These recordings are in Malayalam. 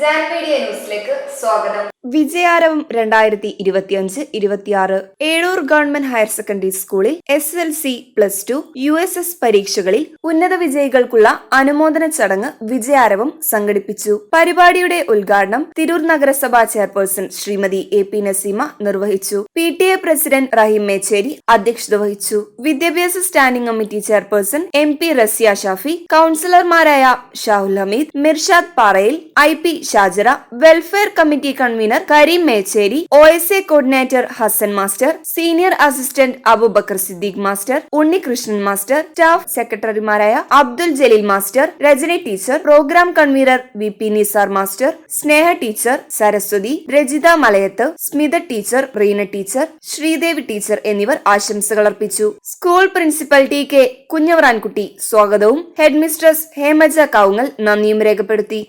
ജാൻപീഡിയ ന്യൂസിലേക്ക് സ്വാഗതം. വിജയാരവം രണ്ടായിരത്തി ഇരുപത്തിയഞ്ച് ഇരുപത്തിയാറ് ഏഴൂർ ഗവൺമെന്റ് ഹയർ സെക്കൻഡറി സ്കൂളിൽ S L C plus two U S S പരീക്ഷകളിൽ ഉന്നത വിജയികൾക്കുള്ള അനുമോദന ചടങ്ങ് വിജയാരവം സംഘടിപ്പിച്ചു. പരിപാടിയുടെ ഉദ്ഘാടനം തിരൂർ നഗരസഭാ chairperson Shrimati A P Naseema നിർവഹിച്ചു. P T A president Rahim Mecheri അധ്യക്ഷത വഹിച്ചു. വിദ്യാഭ്യാസ standing committee chairperson M P Raziya Shafi കൌൺസിലർമാരായ Shahul Hameed Mirshad Parayil I P Shajara welfare committee convener Karim Mecheri O S A coordinator Hasan master senior assistant Abubakar Siddique master Unnikrishnan master staff സെക്രട്ടറിമാരായ Abdul Jaleel master Rajani teacher programme convener V P Nisar master Sneha teacher Saraswathi Rajitha Malayath Smitha teacher Reena teacher Sreedevi teacher എന്നിവർ ആശംസകൾ അർപ്പിച്ചു. School principal T K Kunjavarankutty സ്വാഗതവും. ഹെഡ്മിസ്ട്രസ് ഹേമജ കാവുങ്ങൽ നന്ദിയും രേഖപ്പെടുത്തി.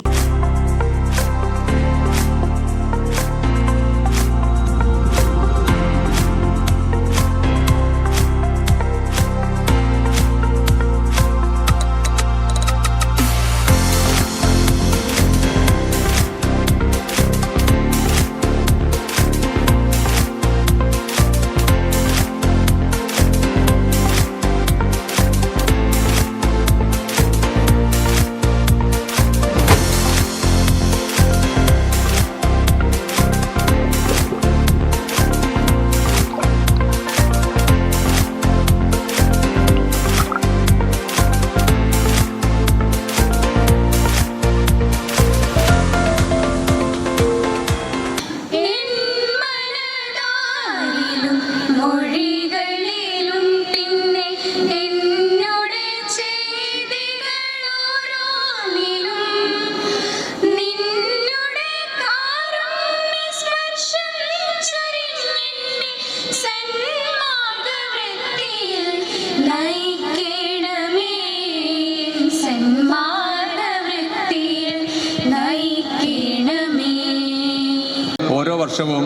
വർഷവും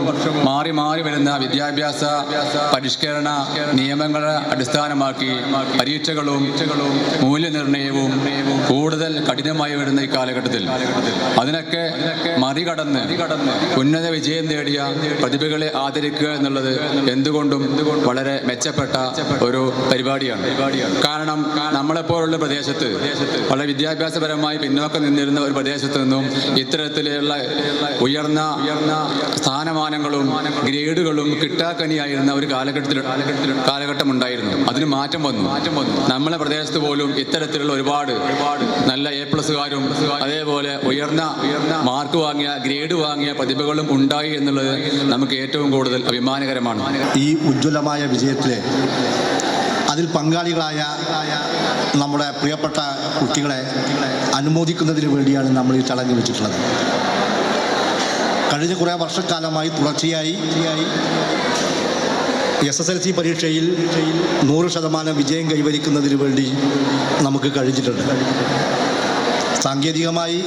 മാറി മാറി വരുന്ന വിദ്യാഭ്യാസ പരിഷ്കരണ നിയമങ്ങളെ അടിസ്ഥാനമാക്കി പരീക്ഷകളും മൂല്യനിർണയവും കൂടുതൽ കഠിനമായി വരുന്ന ഈ കാലഘട്ടത്തിൽ. അതിനൊക്കെ മറികടന്ന് ഉന്നത വിജയം നേടിയ പ്രതിഭകളെ ആദരിക്കുക എന്നുള്ളത് എന്തുകൊണ്ടും വളരെ മെച്ചപ്പെട്ട ഒരു പരിപാടിയാണ്. കാരണം നമ്മളെപ്പോലുള്ള പ്രദേശത്ത് വളരെ വിദ്യാഭ്യാസപരമായി പിന്നോക്കം നിന്നിരുന്ന ഒരു പ്രദേശത്ത് നിന്നും ഇത്തരത്തിലുള്ള ഉയർന്ന ഉയർന്ന സ്ഥാനമാനങ്ങളും ഗ്രേഡുകളും കിട്ടാക്കനിയായിരുന്ന ഒരു കാലഘട്ടത്തിൽ കാലഘട്ടം ഉണ്ടായിരുന്നു അതിന് മാറ്റം വന്നു. മാറ്റം വന്നു നമ്മളെ പ്രദേശത്ത് പോലും ഇത്തരത്തിലുള്ള ഒരുപാട് ഒരുപാട് നല്ല എ പ്ലസുകാരും അതേപോലെ ഉയർന്ന ഉയർന്ന മാർക്ക് വാങ്ങിയ ഗ്രേഡ് വാങ്ങിയ പ്രതിഭകളും ഉണ്ടായി എന്നുള്ളത് നമുക്ക് ഏറ്റവും കൂടുതൽ അഭിമാനകരമാണ്. ഈ ഉജ്ജ്വലമായ വിജയത്തിലെ അതിൽ പങ്കാളികളായ നമ്മുടെ പ്രിയപ്പെട്ട കുട്ടികളെ അനുമോദിക്കുന്നതിന് വേണ്ടിയാണ് നമ്മൾ ഈ ചടങ്ങ് വെച്ചിട്ടുള്ളത്. കഴിഞ്ഞ കുറേ വർഷക്കാലമായി തുടർച്ചയായി എസ് എസ് എൽ സി പരീക്ഷയിൽ നൂറ് ശതമാനം വിജയം കൈവരിക്കുന്നതിന് വേണ്ടി നമുക്ക് കഴിഞ്ഞിട്ടുണ്ട്. സാങ്കേതികമായി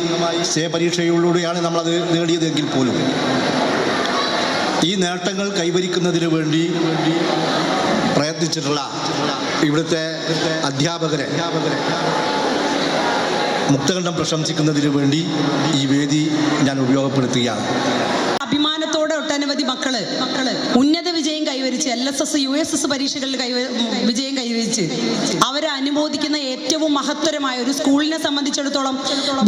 സേ പരീക്ഷയിലൂടെയാണ് നമ്മളത് നേടിയതെങ്കിൽ പോലും ഈ നേട്ടങ്ങൾ കൈവരിക്കുന്നതിന് വേണ്ടി പ്രയത്നിച്ചിട്ടുള്ള ഇവിടുത്തെ അധ്യാപകരെ മുക്തകണ്ഠം പ്രശംസിക്കുന്നതിന് വേണ്ടി ഈ വേദി ഞാൻ ഉപയോഗപ്പെടുത്തുകയാണ്. അഭിമാനത്തോടെ ഒട്ടനവധി മക്കൾ മക്കൾ ഉന്നത വിജയം കൈവരിച്ച് L S S U S S പരീക്ഷകളിൽ വിജയം കൈവരിച്ച് അവരെ അനുമോദിക്കുന്ന ഏറ്റവും മഹത്തരമായ ഒരു സ്കൂളിനെ സംബന്ധിച്ചിടത്തോളം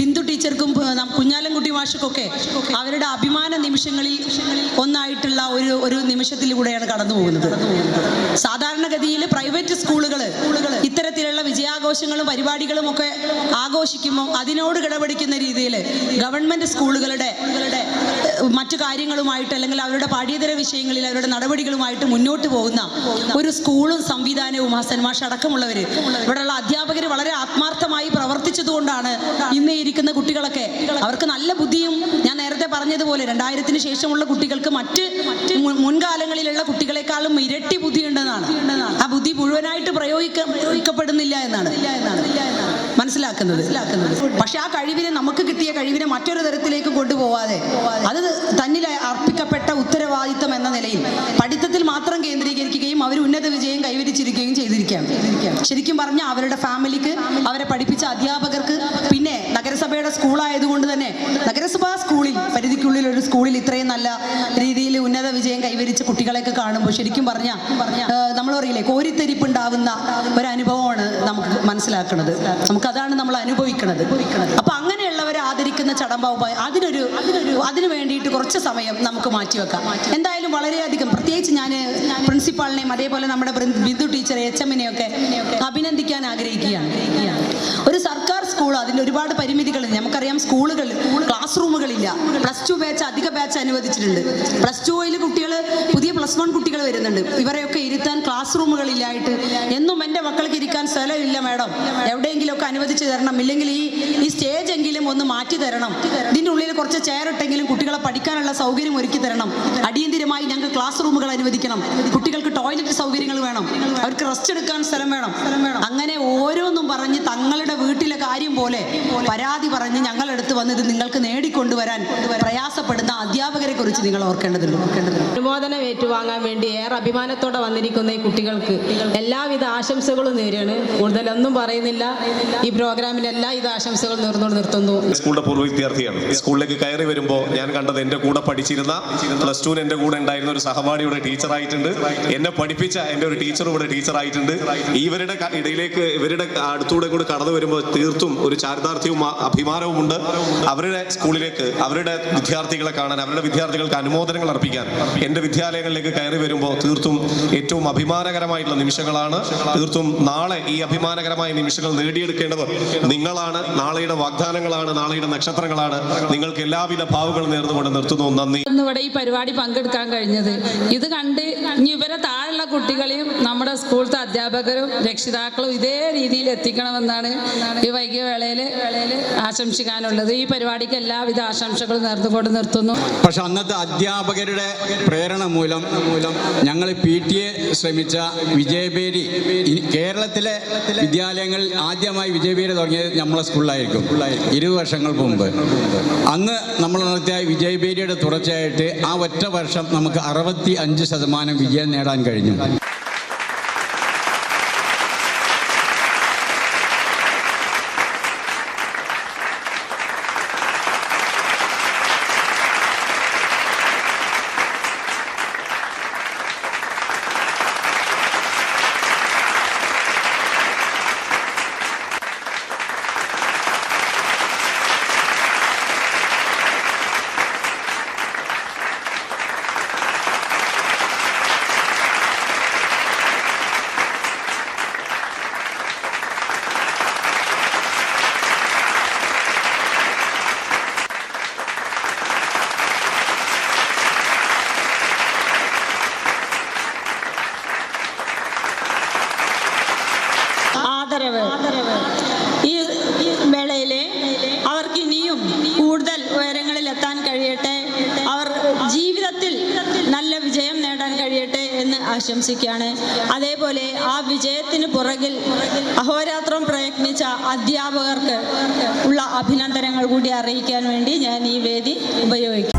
ബിന്ദു ടീച്ചർക്കും കുഞ്ഞാലൻകുട്ടി മാഷക്കൊക്കെ അവരുടെ അഭിമാന നിമിഷങ്ങളിൽ ഒന്നായിട്ടുള്ള ഒരു ഒരു നിമിഷത്തിലൂടെയാണ് കടന്നു പോകുന്നത്. സാധാരണഗതിയിൽ പ്രൈവറ്റ് സ്കൂളുകൾ ഇത്തരത്തിലുള്ള വിജയാഘോഷങ്ങളും പരിപാടികളും ഒക്കെ ആഘോഷിക്കുമ്പോൾ അതിനോട് കിടപിടിക്കുന്ന രീതിയിൽ ഗവൺമെന്റ് സ്കൂളുകളുടെ മറ്റു കാര്യങ്ങളുമായിട്ട് അല്ലെങ്കിൽ അവരുടെ പാഠ്യേതര വിഷയങ്ങളിൽ അവരുടെ നടപടികളുമായിട്ട് മുന്നോട്ട് പോകുന്ന ഒരു സ്കൂളും സംവിധാനവും ഹസൻ മാഷ് അടക്കമുള്ളവർ ഇവിടെയുള്ള അധ്യാപകർ വളരെ ആത്മാർത്ഥമായി പ്രവർത്തിച്ചതുകൊണ്ടാണ് ഇന്ന് ഇരിക്കുന്ന കുട്ടികളൊക്കെ. അവർക്ക് നല്ല ബുദ്ധിയും ഞാൻ നേരത്തെ പറഞ്ഞതുപോലെ രണ്ടായിരത്തിന് ശേഷമുള്ള കുട്ടികൾക്ക് മറ്റ് മുൻകാലങ്ങളിലുള്ള കുട്ടികളെക്കാളും ഇരട്ടി ബുദ്ധിയുണ്ടെന്നാണ്. ആ ബുദ്ധി മുഴുവനായിട്ട് പ്രയോഗിക്ക പ്രയോഗിക്കപ്പെടുന്നില്ല എന്നാണ്. മനസ്സിലാക്കുന്നത്. പക്ഷെ ആ കഴിവിനെ നമുക്ക് കിട്ടിയ കഴിവിനെ മറ്റൊരു തരത്തിലേക്ക് കൊണ്ടുപോവാതെ അത് തന്നിൽ അർപ്പിക്കപ്പെട്ട ഉത്തരവാദിത്തം എന്ന നിലയിൽ പഠിത്തത്തിൽ മാത്രം കേന്ദ്രീകരിക്കുകയും അവർ ഉന്നത വിജയം കൈവരിച്ചിരിക്കുകയും ചെയ്തിരിക്കാം ശരിക്കും പറഞ്ഞാൽ അവരുടെ ഫാമിലിക്ക് അവരെ പഠിപ്പിച്ച അധ്യാപകർക്ക് പിന്നെ നഗരസഭയുടെ സ്കൂളായതുകൊണ്ട് തന്നെ നഗരസഭാ സ്കൂളിൽ പരിധിക്കുള്ളിൽ ഒരു സ്കൂളിൽ ഇത്രയും നല്ല രീതിയിൽ ഉന്നത വിജയം കൈവരിച്ച കുട്ടികളെയൊക്കെ കാണുമ്പോൾ ശരിക്കും പറഞ്ഞാൽ നമ്മൾ പറയില്ലേ കോരിത്തെരിപ്പ് ഉണ്ടാവുന്ന ഒരു അനുഭവമാണ് നമുക്ക് മനസ്സിലാക്കുന്നത്. നമുക്കതാണ് നമ്മൾ അനുഭവിക്കുന്നത് അപ്പൊ അങ്ങനെയുള്ളവരെ ആദരിക്കുന്ന ചടമ്പാവുമ്പോൾ അതിനൊരു അതിന് വേണ്ടിയിട്ട് കുറച്ച് സമയം നമുക്ക് മാറ്റിവെക്കാം. എന്തായാലും വളരെയധികം പ്രത്യേകിച്ച് ഞാൻ പ്രിൻസിപ്പാളിനെയും അതേപോലെ നമ്മുടെ ബിന്ദു ടീച്ചറെ എച്ച് എമ്മിനെയൊക്കെ അഭിനന്ദിക്കാൻ ആഗ്രഹിക്കുകയാണ്. ഒരു സർക്കാർ സ്കൂൾ അതിന്റെ ഒരുപാട് പരിമിതികൾ നമുക്കറിയാം സ്കൂളുകൾ ക്ലാസ് റൂമുകളില്ല. പ്ലസ് ടു ബാച്ച് അധിക ബാച്ച് അനുവദിച്ചിട്ടുണ്ട്. പ്ലസ് ടുയിൽ കുട്ടികൾ പുതിയ പ്ലസ് വൺ കുട്ടികൾ വരുന്നുണ്ട്. ഇവരെയൊക്കെ ഇരുത്താൻ ക്ലാസ് റൂമുകളില്ലായിട്ട് എന്നും എന്റെ മക്കൾക്ക് ഇരിക്കാൻ സ്ഥലമില്ല മാഡം. എവിടെയെങ്കിലുമൊക്കെ അനുവദിച്ച് തരണം. ഇല്ലെങ്കിൽ ഈ ഈ സ്റ്റേജ് എങ്കിലും ഒന്ന് മാറ്റി തരണം. ഇതിന്റെ ഉള്ളിൽ കുറച്ച് ചെയർ ഇട്ടെങ്കിലും കുട്ടികളെ പഠിക്കാനുള്ള സൗകര്യം ഒരുക്കി തരണം. അടിയന്തിരമായി ഞങ്ങൾക്ക് ക്ലാസ് റൂമുകൾ അനുവദിക്കണം. കുട്ടികൾക്ക് ടോയ്ലറ്റ് സൗകര്യങ്ങൾ വേണം. അവർക്ക് റെസ്റ്റ് എടുക്കാൻ സ്ഥലം വേണം. അങ്ങനെ ഓരോന്നും പറഞ്ഞ് തങ്ങളുടെ വീട്ടിലെ കാര്യം പോലെ പരാതി പറഞ്ഞ് ഞങ്ങളെടുത്ത് വന്ന് ഇത് നിങ്ങൾക്ക് നേടിക്കൊണ്ടുവരാൻ പ്രയാസപ്പെടുന്ന അധ്യാപകരെ കുറിച്ച് നിങ്ങൾ ഓർക്കേണ്ടതുണ്ട്. അനുമോദനം ഏറ്റുവാങ്ങാൻ വേണ്ടി ഏറെ അഭിമാനത്തോടെ വന്നിരിക്കുന്ന ഈ കുട്ടികൾക്ക് എല്ലാവിധ ആശംസകളും നേരാണ് കൂടുതലൊന്നും പറയുന്നില്ല. ഈ പ്രോഗ്രാമിൽ എല്ലാവിധ ആശംസകളും നേർന്നുകൊണ്ട് നിർത്തുന്നു. സ്കൂളിന്റെ പൂർവ വിദ്യാർത്ഥിയാണ്. സ്കൂളിലേക്ക് കയറി വരുമ്പോൾ ഞാൻ കണ്ടത് എന്റെ കൂടെ പഠിച്ചിരുന്ന പ്ലസ് ടു എന്റെ കൂടെ ഉണ്ടായിരുന്ന ഒരു സഹപാഠിയുടെ ടീച്ചറായിട്ടുണ്ട്. എന്നെ പഠിപ്പിച്ച എന്റെ ഒരു ടീച്ചർ ഇവിടെ ടീച്ചറായിട്ടുണ്ട്. ഇവരുടെ ഇടയിലേക്ക് ഇവരുടെ അടുത്തൂടെ കൂടെ കടന്നു വരുമ്പോൾ തീർത്തും ഒരു ചാരിതാർത്ഥ്യവും അഭിമാനവുമുണ്ട് അവരുടെ സ്കൂളിലേക്ക് അവരുടെ വിദ്യാർത്ഥികളെ കാണാൻ അവരുടെ വിദ്യാർത്ഥികൾക്ക് അനുമോദനങ്ങൾ അർപ്പിക്കാൻ എന്റെ വിദ്യാലയങ്ങളിലേക്ക് കയറി വരുമ്പോൾ തീർത്തും ഏറ്റവും അഭിമാനകരമായിട്ടുള്ള നിമിഷങ്ങളാണ്. തീർത്തും നാളെ ഈ അഭിമാനകരമായ നിമിഷങ്ങൾ നേടിയെടുക്കേണ്ടത് നിങ്ങളാണ്. നാളെയുടെ വാഗ്ദാനങ്ങളാണ് നാളെയുടെ നക്ഷത്രങ്ങളാണ്. നിങ്ങൾക്ക് എല്ലാവിധ ഭാവുകളും നേർന്നുകൊണ്ട് നിർത്തുന്നു. നന്ദി. ഇന്ന് ഇവിടെ ഈ പരിപാടി പങ്കെടുക്കാൻ കഴിഞ്ഞത്. ഇത് കണ്ട് ഇനി ഇവരെ താഴെയുള്ള കുട്ടികളെയും നമ്മുടെ സ്കൂളത്തെ അധ്യാപകരും രക്ഷിതാക്കളും ഇതേ രീതിയിൽ എത്തിക്കണമെന്നാണ് ഈ വൈകിയ വേളയിൽ ആശംസിക്കാനുള്ളത്. ഈ പരിപാടിക്ക് എല്ലാവിധ ആശംസകളും നേർന്നുകൊണ്ട് നിർത്തുന്നു. പക്ഷെ അന്നത്തെ അധ്യാപകരുടെ പ്രേരണ മൂലം മൂലം ഞങ്ങൾ പി ടി എ ശ്രമിച്ച വിജയബേരി കേരളത്തിലെ വിദ്യാലയങ്ങൾ ആദ്യമായി വിജയബേരി തുടങ്ങിയത് നമ്മളെ സ്കൂളിലായിരിക്കും. ഇരുപത് വർഷങ്ങൾ മുമ്പ്. അന്ന് നമ്മൾ നടത്തിയ വിജയബേരിയുടെ തുടർച്ചയായിട്ട് ആ ഒറ്റ വർഷം നമുക്ക് അറുപത്തി അഞ്ച് ശതമാനം വിജയം നേടാൻ കഴിഞ്ഞു ആദരവ് ഈ ഈ വേളയിലെ അവർക്ക് ഇനിയും കൂടുതൽ ഉയരങ്ങളിൽ എത്താൻ കഴിയട്ടെ. അവർ ജീവിതത്തിൽ നല്ല വിജയം നേടാൻ കഴിയട്ടെ എന്ന് ആശംസിക്കുകയാണ്. അതേപോലെ ആ വിജയത്തിന് പുറകിൽ അഹോരാത്രം പ്രയത്നിച്ച അധ്യാപകർക്ക് ഉള്ള അഭിനന്ദനങ്ങൾ കൂടി അറിയിക്കാൻ വേണ്ടി ഞാൻ ഈ വേദി ഉപയോഗിക്കും